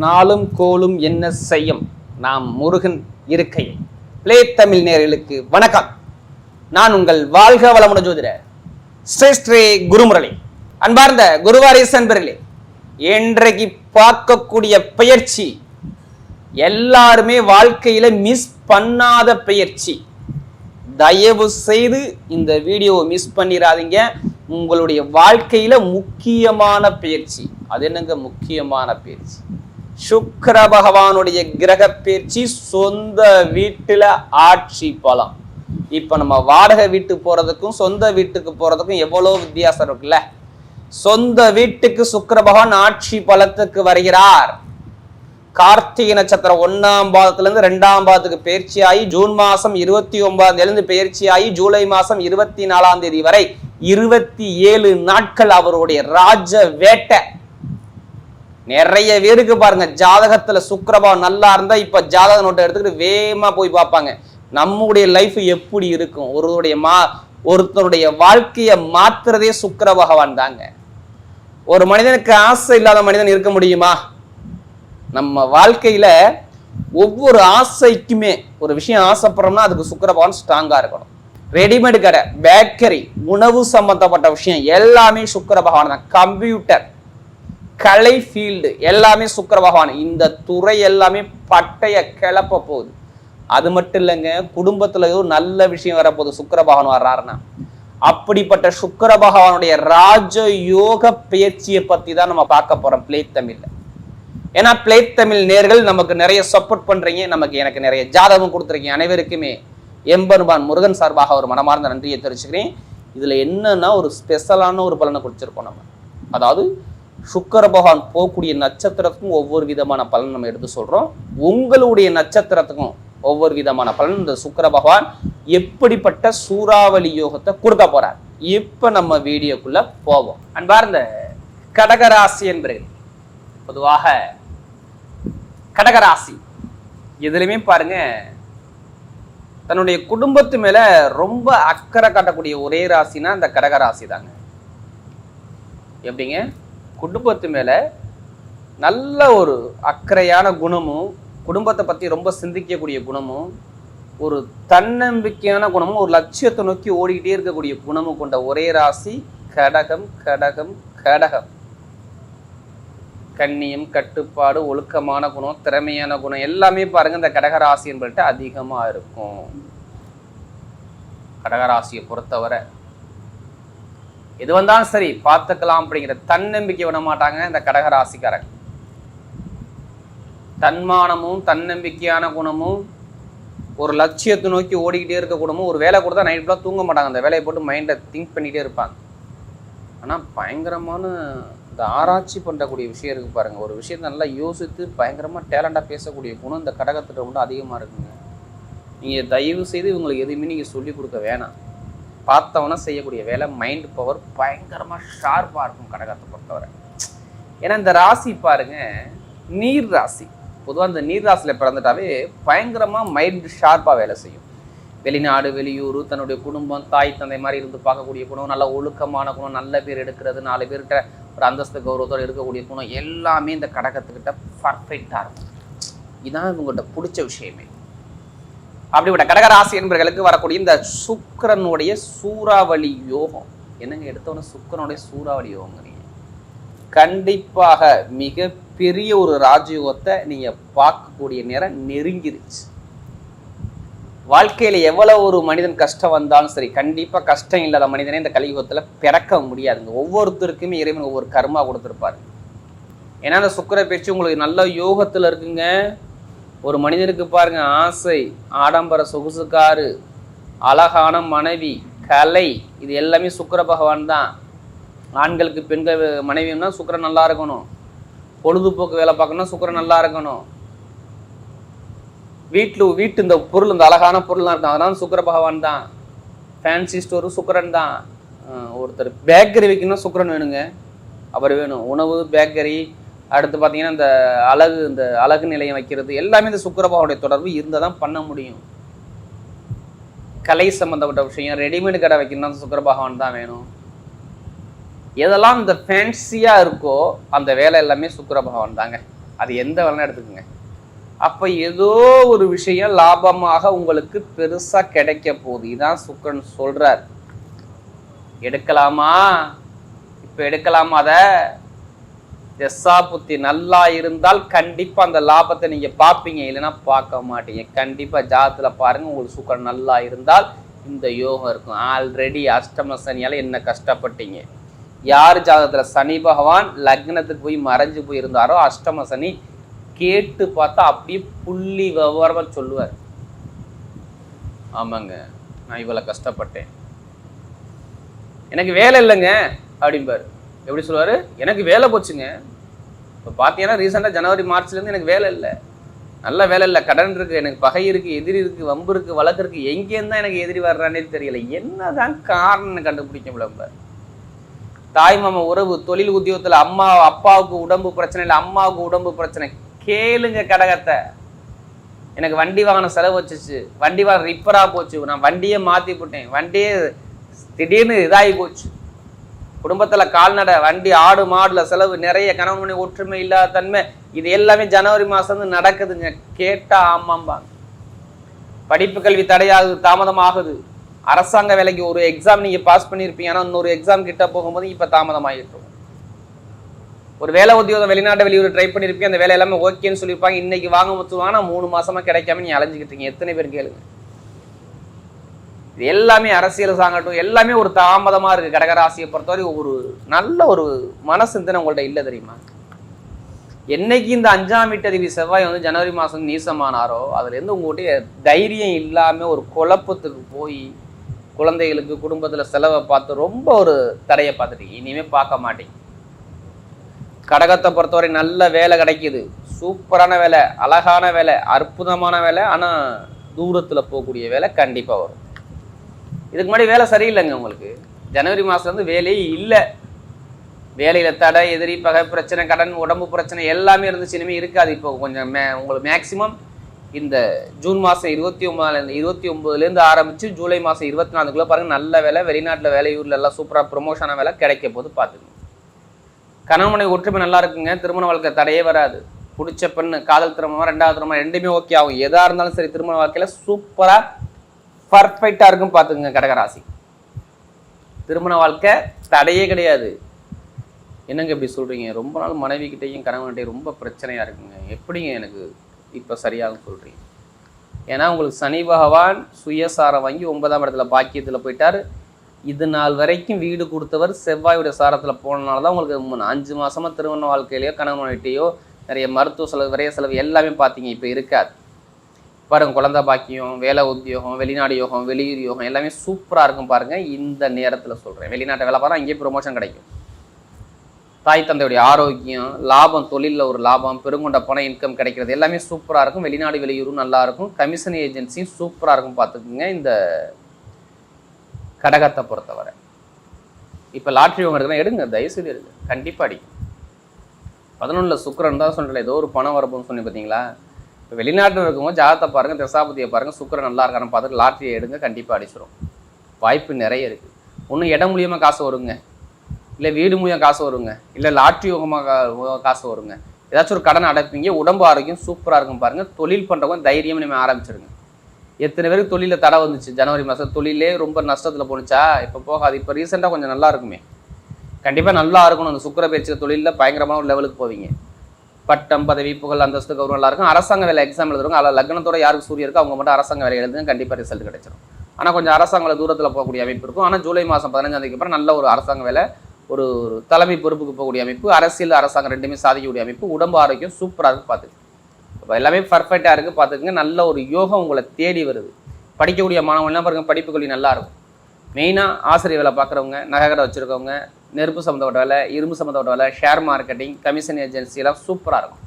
நாளும் கோலும் என்ன செய்யும்? நாம் முருகன் இருக்கையில். பிளே தமிழ் நேர்களுக்கு வணக்கம். நான் உங்கள் வாழ்க வளமுடன் ஜோதிட ஸ்ரீ ஸ்ரீ குருமுரளி. அன்பார்ந்த குருவாரீஸ் அன்பர்களே இன்றைக்கு பார்க்கக்கூடிய பயிற்சி எல்லாருமே வாழ்க்கையில மிஸ் பண்ணாத பயிற்சி தயவு செய்து இந்த வீடியோவை மிஸ் பண்ணிடாதீங்க உங்களுடைய வாழ்க்கையில முக்கியமான பயிற்சி அது என்னங்க முக்கியமான பயிற்சி சுக்கர பகவானுடைய கிரக பயிற்சி சொந்த வீட்டுல ஆட்சி பலம். இப்ப நம்ம வாடகை வீட்டுக்கு போறதுக்கும் சொந்த வீட்டுக்கு போறதுக்கும் எவ்வளவு வித்தியாசம் இருக்குல்ல? சொந்த வீட்டுக்கு சுக்கர பகவான் ஆட்சி பலத்துக்கு வருகிறார். கார்த்திகை நட்சத்திரம் ஒன்னாம் பாதத்துல இருந்து ரெண்டாம் பாதத்துக்கு பயிற்சி ஆகி ஜூன் மாசம் இருபத்தி ஒன்பதாம் தேதி பயிற்சி ஆகி ஜூலை மாசம் இருபத்தி நாலாம் தேதி வரை இருபத்தி ஏழு நாட்கள் அவருடைய ராஜ வேட்டை. நிறைய பேருக்கு பாருங்க ஜாதகத்துல சுக்கரபாவம் நல்லா இருந்தா இப்ப ஜாதக நோட்டை எடுத்துக்கிட்டு வேகமா போய் பார்ப்பாங்க. நம்முடைய லைஃப் எப்படி இருக்கும்? ஒருவருடைய மா ஒருத்தருடைய வாழ்க்கையை மாத்துறதே சுக்கர பகவான் தாங்க. ஒரு மனிதனுக்கு ஆசை இல்லாத மனிதன் இருக்க முடியுமா? நம்ம வாழ்க்கையில ஒவ்வொரு ஆசைக்குமே ஒரு விஷயம் ஆசைப்படுறோம்னா அதுக்கு சுக்கர பகவான் ஸ்ட்ராங்கா இருக்கணும். ரெடிமேட் கடை பேக்கரி உணவு சம்பந்தப்பட்ட விஷயம் எல்லாமே சுக்கர பகவான் தான். கம்ப்யூட்டர் கலை ஃபீல்டு எல்லாமே சுக்கர பகவான். இந்த துறை எல்லாமே பட்டைய கிளப்ப போகுது. அது மட்டும் இல்லைங்க குடும்பத்தில் ஏதோ நல்ல விஷயம் வரப்போகுது. சுக்கர பகவான் வர்றாருன்னா. அப்படிப்பட்ட சுக்கர பகவானுடைய ராஜ யோக பயிற்சியை பற்றி தான் நம்ம பார்க்க போகிறோம் பிளே தமிழில். ஏன்னா பிளே தமிழ் நேர்கள் நமக்கு நிறைய சப்போர்ட் பண்ணுறீங்க நமக்கு எனக்கு நிறைய ஜாதகம் கொடுத்துருக்கீங்க அனைவருக்குமே. எம்பெருமான் முருகன் சார்பாக ஒரு மனமார்ந்த நன்றியை தெரிவிச்சுக்கிறேன். இதில் என்னன்னா ஒரு ஸ்பெஷலான ஒரு பலனை கொடுத்துருக்கோம் நம்ம. அதாவது சுக்கர பகவான் போகக்கூடிய நட்சத்திரத்துக்கும் ஒவ்வொரு விதமான பலன் நம்ம எடுத்து சொல்றோம். உங்களுடைய நட்சத்திரத்துக்கும் ஒவ்வொரு விதமான பலன். இந்த சுக்கர பகவான் எப்படிப்பட்ட சூறாவளி யோகத்தை கொடுக்க போறார்? இப்ப நம்ம வீடியோக்குள்ள போவோம். அன்பார்ந்த கடகராசி என்பர்கள் பொதுவாக கடகராசி எதுலையுமே பாருங்க தன்னுடைய குடும்பத்து மேல ரொம்ப அக்கறை காட்டக்கூடிய ஒரே ராசினா இந்த கடகராசி தாங்க. எப்படிங்க? குடும்பத்து மேல நல்ல ஒரு அக்கறையான குணமும் குடும்பத்தை பத்தி ரொம்ப சிந்திக்கக்கூடிய குணமும் ஒரு தன்னம்பிக்கையான குணமும் ஒரு லட்சியத்தை நோக்கி ஓடிக்கிட்டே இருக்கக்கூடிய குணமும் கொண்ட ஒரே ராசி கடகம் கடகம் கடகம். கண்ணியம் கட்டுப்பாடு ஒழுக்கமான குணம் திறமையான குணம் எல்லாமே பாருங்க இந்த கடகராசி என்பதுட்டு அதிகமா இருக்கும். கடகராசியை பொறுத்தவரை. எது வந்தாலும் சரி பார்த்துக்கலாம் அப்படிங்கிற தன்னம்பிக்கை விட மாட்டாங்க இந்த கடகராசிக்காரங்க தன்மானமும் தன்னம்பிக்கையான குணமும் ஒரு லட்சியத்தை நோக்கி ஓடிக்கிட்டே இருக்க குணமும் ஒரு வேலை கொடுத்தா நைட் ஃபுல்லாக தூங்க மாட்டாங்க. அந்த வேலையை போட்டு மைண்டை திங்க் பண்ணிகிட்டே இருப்பாங்க. ஆனால் பயங்கரமான இந்த ஆராய்ச்சி பண்ணக்கூடிய விஷயம் இருக்கு பாருங்க. ஒரு விஷயத்தை நல்லா யோசித்து பயங்கரமாக டேலண்டாக பேசக்கூடிய குணம் இந்த கடகத்திட்ட ரொம்ப அதிகமாக இருக்குங்க. நீங்கள் தயவு செய்து இவங்களுக்கு எதுவுமே நீங்கள் சொல்லி கொடுக்க வேணாம். பார்த்தவொன்னே செய்யக்கூடிய வேலை மைண்ட் பவர் பயங்கரமாக ஷார்ப்பாக இருக்கும் கடகத்தை பொறுத்தவரை. ஏன்னா இந்த ராசி பாருங்க நீர் ராசி. பொதுவாக இந்த நீர் ராசியில் பிறந்துட்டாவே பயங்கரமாக மைண்ட் ஷார்ப்பாக வேலை செய்யும். வெளிநாடு வெளியூர் தன்னுடைய குடும்பம் தாய் தந்தை மாதிரி இருந்து பார்க்கக்கூடிய குணம் நல்ல ஒழுக்கமான குணம் நல்ல பேர் எடுக்கிறது நாலு பேர்கிட்ட ஒரு அந்தஸ்து கௌரவத்தோடு இருக்கக்கூடிய குணம் எல்லாமே இந்த கடகத்துக்கிட்ட பர்ஃபெக்டாக இருக்கும். இதான் இவங்கள்ட்ட பிடிச்ச விஷயமே. அப்படிப்பட்ட கடகராசி என்பவர்களுக்கு வரக்கூடிய இந்த சுக்கரனுடைய சூறாவளி யோகம். என்னங்க எடுத்தோன்னு சுக்கிரனுடைய சூறாவளி யோகங்கிறீங்க கண்டிப்பாக மிக பெரிய ஒரு ராஜயோகத்தை நீங்க பார்க்கக்கூடிய நேரம் நெருங்கிருச்சு. வாழ்க்கையில எவ்வளவு ஒரு மனிதன் கஷ்டம் வந்தாலும் சரி கண்டிப்பா கஷ்டம் இல்லாத மனிதனே இந்த கலியுகத்துல பிறக்க முடியாதுங்க. ஒவ்வொருத்தருக்குமே இறைவன் ஒவ்வொரு கர்மா கொடுத்துருப்பாரு. ஏன்னா அந்த சுக்கர பேச்சு உங்களுக்கு நல்ல யோகத்துல இருக்குங்க. ஒரு மனிதனுக்கு பாருங்க ஆசை ஆடம்பர சொகுசு காரு அழகான மனைவி கலை இது எல்லாமே சுக்கர பகவான் தான். ஆண்களுக்கு பெண்கள் மனைவினா சுக்கரன் நல்லா இருக்கணும். பொழுதுபோக்கு வேலை பார்க்கணும்னா சுக்கரன் நல்லா இருக்கணும். வீட்டில் வீட்டு இந்த பொருள் இந்த அழகான பொருள்லாம் இருக்கும் அதனால சுக்கர பகவான் தான். ஃபேன்சி ஸ்டோரு சுக்கரன் தான். ஒருத்தர் பேக்கரி வைக்கணும்னா சுக்கரன் வேணுங்க. அவர் வேணும். உணவு பேக்கரி அடுத்து பார்த்தீங்கன்னா இந்த அழகு இந்த அழகு நிலையம் வைக்கிறது எல்லாமே இந்த சுக்கிரபாவுடைய தொடர்பு இருந்தால் தான் பண்ண முடியும். கலை சம்பந்தப்பட்ட விஷயம் ரெடிமேடு கடை வைக்கணும்னா சுக்கரபகவான் தான் வேணும். எதெல்லாம் இந்த ஃபேன்சியாக இருக்கோ அந்த வேலை எல்லாமே சுக்கரபகவான் தாங்க. அது எந்த வேலைனா எடுத்துக்கோங்க. அப்போ ஏதோ ஒரு விஷயம் லாபமாக உங்களுக்கு பெருசாக கிடைக்க போகுது. இதான் சுக்கரன் சொல்கிறார் எடுக்கலாமா? இப்போ எடுக்கலாமா அதை? தெசா புத்தி நல்லா இருந்தால் கண்டிப்பா அந்த லாபத்தை நீங்க பார்ப்பீங்க. இல்லைன்னா பார்க்க மாட்டீங்க. கண்டிப்பா ஜாதத்துல பாருங்க உங்களுக்கு சுக்கரன் நல்லா இருந்தால் இந்த யோகம் இருக்கும். ஆல்ரெடி அஷ்டம சனியால என்ன கஷ்டப்பட்டீங்க? யார் ஜாதகத்துல சனி பகவான் லக்னத்துக்கு போய் மறைஞ்சு போயிருந்தாரோ அஷ்டம சனி கேட்டு பார்த்தா அப்படியே புள்ளி விவரமாக சொல்லுவார். ஆமாங்க. நான் இவ்வளவு கஷ்டப்பட்டேன். எனக்கு வேலை இல்லைங்க அப்படிம்பாரு. எப்படி சொல்லுவார்? எனக்கு வேலை போச்சுங்க. இப்போ பார்த்தீங்கன்னா ரீசெண்டாக ஜனவரி மார்ச்லேருந்து எனக்கு வேலை இல்லை. நல்ல வேலை இல்லை. கடன் இருக்குது எனக்கு பகை இருக்குது எதிரி இருக்குது வம்பு இருக்குது வழக்கு இருக்குது எங்கேருந்து தான் எனக்கு எதிரி வர்றானே தெரியல. என்னதான் காரணம்னு கண்டுபிடிக்க முடியல தாய் மாமா உறவு தொழில் உத்தியோகத்தில் அம்மா அப்பாவுக்கு உடம்பு பிரச்சனை இல்லை அம்மாவுக்கு உடம்பு பிரச்சனை. கேளுங்க கடகத்தை. எனக்கு வண்டி வாகனம் செலவு வச்சிச்சு. வண்டி வாகனம் ரிப்பராக போச்சு. நான் வண்டியே மாற்றி போட்டேன் வண்டியே திடீர்னு இதாகி போச்சு. குடும்பத்தில் கால்நடை வண்டி ஆடு மாடுல செலவு நிறைய கணவன் மணி ஒற்றுமை இல்லாத தன்மை இது எல்லாமே ஜனவரி மாதம் வந்து நடக்குதுங்க. கேட்டா ஆமாம்பாங்க. படிப்பு கல்வி தடையாகுது தாமதமாகுது. அரசாங்க வேலைக்கு ஒரு எக்ஸாம் நீங்க பாஸ் பண்ணியிருப்பீங்க ஆனால் இன்னொரு எக்ஸாம் கிட்ட போகும்போது இப்போ தாமதமாகிட்டோம் ஒரு வேலை உத்தியோகம் வெளிநாட்டு வெளியூர் ட்ரை பண்ணியிருப்பீங்க அந்த வேலை எல்லாமே ஓகேன்னு சொல்லியிருப்பாங்க. இன்னைக்கு வாங்க முத்துவாங்க ஆனால் மூணு மாசமா கிடைக்காம நீ அலைஞ்சுக்கிட்டு இருக்கீங்க. எத்தனை பேர் கேளுங்க. இது எல்லாமே அரசியல் சாங்கட்டும் எல்லாமே ஒரு தாமதமா இருக்கு. கடகராசியை பொறுத்தவரை ஒரு நல்ல ஒரு மனசிந்தனை உங்கள்ட்ட இல்லை தெரியுமா? என்னைக்கு இந்த அஞ்சாம் வீட்டதிபதி செவ்வாய் வந்து ஜனவரி மாதம் நீசமானாரோ அதுலேருந்து உங்கள்கிட்ட தைரியம் இல்லாமல் ஒரு குழப்பத்துக்கு போய் குழந்தைகளுக்கு குடும்பத்தில் செலவை பார்த்து ரொம்ப ஒரு தடையை பார்த்துட்டீங்க. இனிமேல் பார்க்க மாட்டேங்க. கடகத்தை பொறுத்தவரை நல்ல வேலை கிடைக்குது. சூப்பரான வேலை அழகான வேலை அற்புதமான வேலை ஆனால் தூரத்தில் போகக்கூடிய வேலை கண்டிப்பாக வரும். இதுக்கு முன்னாடி வேலை சரியில்லைங்க உங்களுக்கு. ஜனவரி மாதம் வேலையே இல்லை. வேலையில் தடை எதிரி பகை பிரச்சனை கடன் உடம்பு பிரச்சனை எல்லாமே இருந்துச்சு. இனிமேல் இருக்காது இப்போ கொஞ்சம் மே உங்களுக்கு மேக்ஸிமம் இந்த ஜூன் மாதம் இருபத்தி ஒன்பதுலேருந்து இருபத்தி ஒம்பதுலேருந்து ஆரம்பித்து ஜூலை மாதம் இருபத்தி நாலுக்குள்ளே பாருங்கள் நல்ல வேலை வெளிநாட்டில் வேலையூரில் எல்லாம் சூப்பராக ப்ரொமோஷனாக வேலை கிடைக்க போது பார்த்துக்கணும் கணவனை ஒற்றுமை நல்லா இருக்குங்க. திருமண வாழ்க்கை தடையே வராது. பிடிச்ச பெண்ணு காதல் திருமணம் ரெண்டாவது திருமணம் ரெண்டுமே ஓகே ஆகும். எதாக இருந்தாலும் சரி திருமண வாழ்க்கையில் சூப்பராக பர்ஃபெக்டாக இருக்கும் பார்த்துக்குங்க கடகராசி. திருமண வாழ்க்கை தடையே கிடையாது. என்னங்க இப்படி சொல்கிறீங்க ரொம்ப நாள் மனைவிக்கிட்டேயும் கணவன்கிட்டையும் ரொம்ப பிரச்சனையாக இருக்குங்க. எப்படிங்க எனக்கு இப்போ சரியாகும் சொல்கிறீங்க ஏன்னா உங்களுக்கு சனி பகவான் சுயசாரம் வாங்கி ஒன்பதாம் இடத்துல பாக்கியத்தில் போயிட்டார். இது நாள் வரைக்கும் வீடு கொடுத்தவர் செவ்வாயுடைய சாரத்தில் போனனால தான் உங்களுக்கு மூணு அஞ்சு மாதமாக திருமண வாழ்க்கையிலையோ கணவன்கிட்டையோ நிறைய மருத்துவ செலவு விரைய செலவு எல்லாமே பார்த்தீங்க. இப்போ இருக்காது. பாருங்க குழந்தை பாக்கியம் வேலை உத்தியோகம் வெளிநாடு யோகம் வெளியூர் யோகம் எல்லாமே சூப்பராக இருக்கும் பாருங்கள் இந்த நேரத்தில் சொல்கிறேன் வெளிநாட்டை வேலை பார்த்தா அங்கேயே ப்ரொமோஷன் கிடைக்கும். தாய் தந்தையுடைய ஆரோக்கியம் லாபம் தொழிலில் ஒரு லாபம் பெருங்கொண்ட பணம் இன்கம் கிடைக்கிறது எல்லாமே சூப்பராக இருக்கும். வெளிநாடு வெளியூரும் நல்லா இருக்கும். கமிஷன் ஏஜென்சியும் சூப்பராக இருக்கும் பார்த்துக்குங்க. இந்த கடகத்தை பொறுத்தவரை. இப்போ லாட்ரி வாங்குறதுலாம் எடுங்க தயவுசெய்து எடுங்க. கண்டிப்பாக அடிக்கும். பதினொன்றில் சுக்கரன் தான் சொல்கிறேன் ஏதோ ஒரு பணம் வரப்போன்னு சொன்னி பார்த்தீங்களா? இப்போ வெளிநாட்டில் இருக்கும்போது ஜாதகத்தை பாருங்கள் திசாபதியை பாருங்கள் சுக்கரன் நல்லா இருக்கான்னு பார்த்துட்டு லாட்ரியை எடுங்க கண்டிப்பாக அடிச்சிடும் வாய்ப்பு நிறைய இருக்குது ஒன்றும் இடம் மூலியமாக காசு வருங்க. இல்லை வீடு மூலியம் காசு வருங்க. இல்லை லாட்ரி யோகமாக காசு வருங்க. ஏதாச்சும் ஒரு கடன் அடைப்பீங்க உடம்பு ஆரோக்கியம் சூப்பராக இருக்கும் பாருங்கள் தொழில் பண்ணுறவங்க தைரியம் நம்ம ஆரம்பிச்சிருங்க. எத்தனை பேருக்கு தொழிலில் தடை வந்துச்சு? ஜனவரி மாதம் தொழிலே ரொம்ப நஷ்டத்தில் போணுச்சா? இப்போ போகாது. இப்போ ரீசெண்டாக கொஞ்சம் நல்லா இருக்குமே. கண்டிப்பாக நல்லா இருக்கணும். அந்த சுக்கர பயிற்சி தொழிலில் பயங்கரமான ஒரு லெவலுக்கு போவீங்க. பட்டம் பதவி புகழ் அந்தஸ்து கௌரவம் நல்லா இருக்கும் அரசாங்க வேலை எக்ஸாம் எழுதுறவங்க அதில் லக்னத்தோட யாருக்கு சூரிய இருக்கோ அவங்க மட்டும் அரசாங்க வேலை எழுதுங்க கண்டிப்பாக ரிசல்ட் கிடைச்சிடும் ஆனால் கொஞ்சம் அரசாங்கங்களை தூரத்தில் போகக்கூடிய அமைப்பு இருக்கும். ஆனால் ஜூலை மாதம் பதினஞ்சாம் தேதிக்கு அப்புறம் நல்ல ஒரு அரசாங்க வேலை ஒரு ஒரு தலைமை பொறுப்புக்கு போகக்கூடிய அமைப்பு அரசியல் அரசாங்கம் ரெண்டுமே சாதிக்கக்கூடிய அமைப்பு உடம்பு ஆரோக்கியம் சூப்பராக இருக்கு பார்த்துக்கு இப்போ எல்லாமே பர்ஃபெக்டாக இருக்குது பார்த்துக்குங்க. நல்ல ஒரு யோகம் உங்களை தேடி வருது. படிக்கக்கூடிய மாணவன்லாம் பாருங்க படிப்பு கல்வி நல்லா இருக்கும். மெயினாக ஆசிரியர் வேலை பார்க்குறவங்க நகைக்கடை வச்சுருக்கவங்க நெருப்பு சம்மந்தப்பட்ட வேலை இரும்பு சம்மந்தப்பட்ட வேலை ஷேர் மார்க்கெட்டிங் கமிஷன் ஏஜென்சிலாம் சூப்பராக இருக்கும்.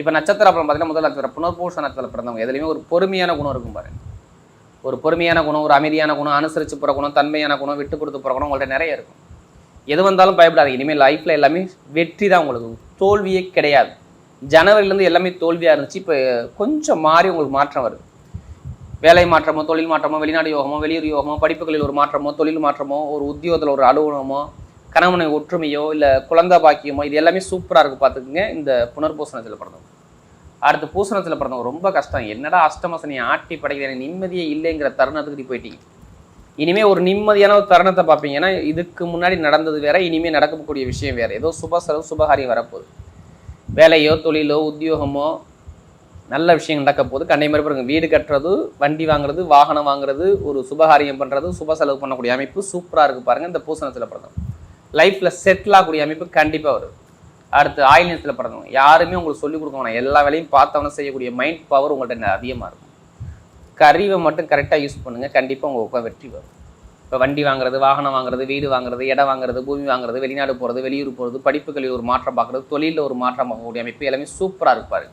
இப்போ நட்சத்திர அப்புறம் பார்த்தீங்கன்னா முதல் நட்சத்திரம் புனர்பூச நட்சத்திரம் பிறந்தவங்க. எதுலையுமே ஒரு பொறுமையான குணம் இருக்கும் பாருங்க. ஒரு பொறுமையான குணம் ஒரு அமைதியான குணம் அனுசரித்து போகிற குணம் தன்மையான குணம் விட்டு கொடுத்து போகிற குணம் உங்கள்கிட்ட நிறைய இருக்கும். எது வந்தாலும் பயப்படாது இனிமேல் லைஃப்பில் எல்லாமே வெற்றி தான் உங்களுக்கு. தோல்வியே கிடையாது. ஜனவரிலேருந்து எல்லாமே தோல்வியாக இருந்துச்சு. இப்போ கொஞ்சம் மாறி உங்களுக்கு மாற்றம் வருது. வேலை மாற்றமோ தொழில் மாற்றமோ வெளிநாடு யோகமோ வெளியூர் யோகமோ படிப்புகளில் ஒரு மாற்றமோ தொழில் மாற்றமோ ஒரு உத்தியோகத்தில் ஒரு அலுவலகமோ கணவனை ஒற்றுமையோ இல்லை குழந்தை பாக்கியமோ இது எல்லாமே சூப்பராக இருக்குது பார்த்துக்குங்க இந்த புனர்பூசணத்தில் பிறந்தவங்க. அடுத்து பூசணத்தில் பிறந்தவங்க ரொம்ப கஷ்டம். என்னடா அஷ்டமசனி ஆட்டி படைக்கிற எனக்கு நிம்மதியே இல்லைங்கிற தருணத்துக்கு நீ போயிட்டீங்க இனிமே ஒரு நிம்மதியான ஒரு தருணத்தை பார்ப்பீங்கன்னா இதுக்கு முன்னாடி நடந்தது வேற இனிமே நடக்கக்கூடிய விஷயம் வேற. ஏதோ சுப செலவு சுபகாரியம் வரப்போகுது. வேலையோ தொழிலோ உத்தியோகமோ நல்ல விஷயம் நடக்க போகுது. கண்ணை மாதிரி பாருங்க. வீடு கட்டுறது வண்டி வாங்குறது வாகனம் வாங்குறது ஒரு சுபகாரியம் பண்ணுறது சுப செலவு பண்ணக்கூடிய அமைப்பு சூப்பராக இருக்குது பாருங்கள் இந்த பூசணத்தில் பிறந்தவங்க. லைஃப்பில் செட்டில் ஆகக்கூடிய அமைப்பு கண்டிப்பாக வரும். அடுத்து ஆயில் ஆயில்யத்தில் பிறந்தவங்க யாருமே உங்களுக்கு சொல்லிக் கொடுக்க வேணாம். எல்லா வேலையும் பார்த்தவன செய்யக்கூடிய மைண்ட் பவர் உங்கள்கிட்ட அதிகமாக இருக்கும். கருவை மட்டும் கரெக்டாக யூஸ் பண்ணுங்கள் கண்டிப்பாக உங்கள் உட்கார் வெற்றி வரும். இப்போ வண்டி வாங்குறது வாகனம் வாங்குறது வீடு வாங்குறது இடம் வாங்குறது பூமி வாங்குறது வெளிநாடு போகிறது வெளியூர் போகிறது படிப்புகளில் ஒரு மாற்றம் பார்க்குறது தொழிலில் ஒரு மாற்றம் பார்க்கக்கூடிய அமைப்பு எல்லாமே சூப்பராக இருப்பார்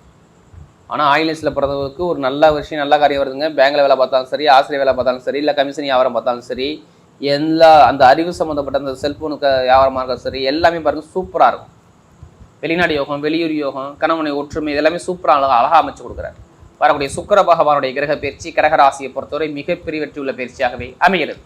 ஆனால் ஆயிலன்ஸில் பிறந்தவருக்கு ஒரு நல்ல விஷயம் நல்ல காரியம் வருதுங்க. பேங்கில் வேலை பார்த்தாலும் சரி ஆசிரியர் வேலை பார்த்தாலும் சரி இல்லை கமிஷன் வியாபாரம் பார்த்தாலும் சரி எல்லா அந்த அறிவு சம்மந்தப்பட்ட அந்த செல்ஃபோனுக்கு வியாபாரமாக இருக்கிறது சரி எல்லாமே பாருங்கள் சூப்பராக இருக்கும். வெளிநாடு யோகம் வெளியூர் யோகம் கணவனை ஒற்றுமை இதெல்லாமே சூப்பராக அழகா அழகாக அமைச்சு கொடுக்குறாரு. வரக்கூடிய சுக்கர பகவானுடைய கிரக பயிற்சி கிரகராசியை பொறுத்தவரை மிகப்பெரிய வெற்றி உள்ள பயிற்சியாகவே அமைகிறது.